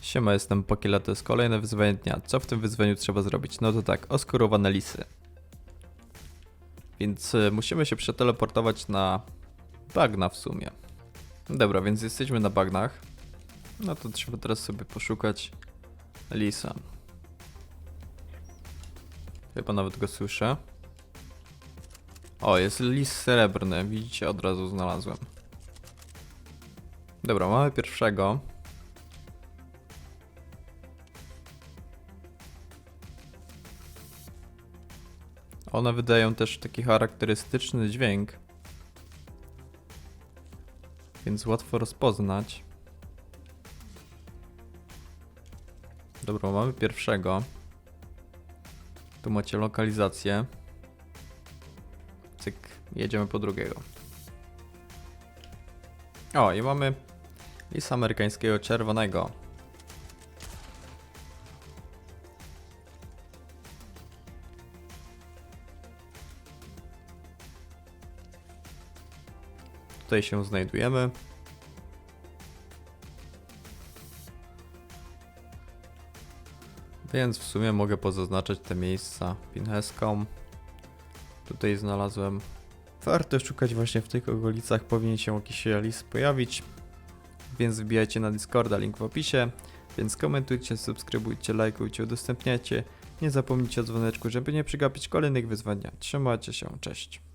Siema, jestem Pokiela, to jest kolejne wyzwanie dnia. Co w tym wyzwaniu trzeba zrobić? No to tak, oskurowane lisy. Więc y, musimy się przeteleportować na bagna w sumie. Dobra, więc jesteśmy na bagnach. No to trzeba teraz sobie poszukać lisa. Chyba nawet go słyszę. O, jest lis srebrny. Widzicie, od razu znalazłem. Dobra, mamy pierwszego. One wydają też taki charakterystyczny dźwięk. Więc łatwo rozpoznać. Dobra, mamy pierwszego. Tu macie lokalizację. Cyk, jedziemy po drugiego. O, i mamy lisa amerykańskiego czerwonego. Tutaj się znajdujemy. Więc w sumie mogę pozaznaczać te miejsca pinheską. Tutaj znalazłem. Warto szukać właśnie w tych okolicach, powinien się jakiś lis pojawić. Więc wbijajcie na Discorda, link w opisie. Więc komentujcie, subskrybujcie, lajkujcie, udostępniajcie. Nie zapomnijcie o dzwoneczku, żeby nie przegapić kolejnych wyzwań. Trzymajcie się, cześć.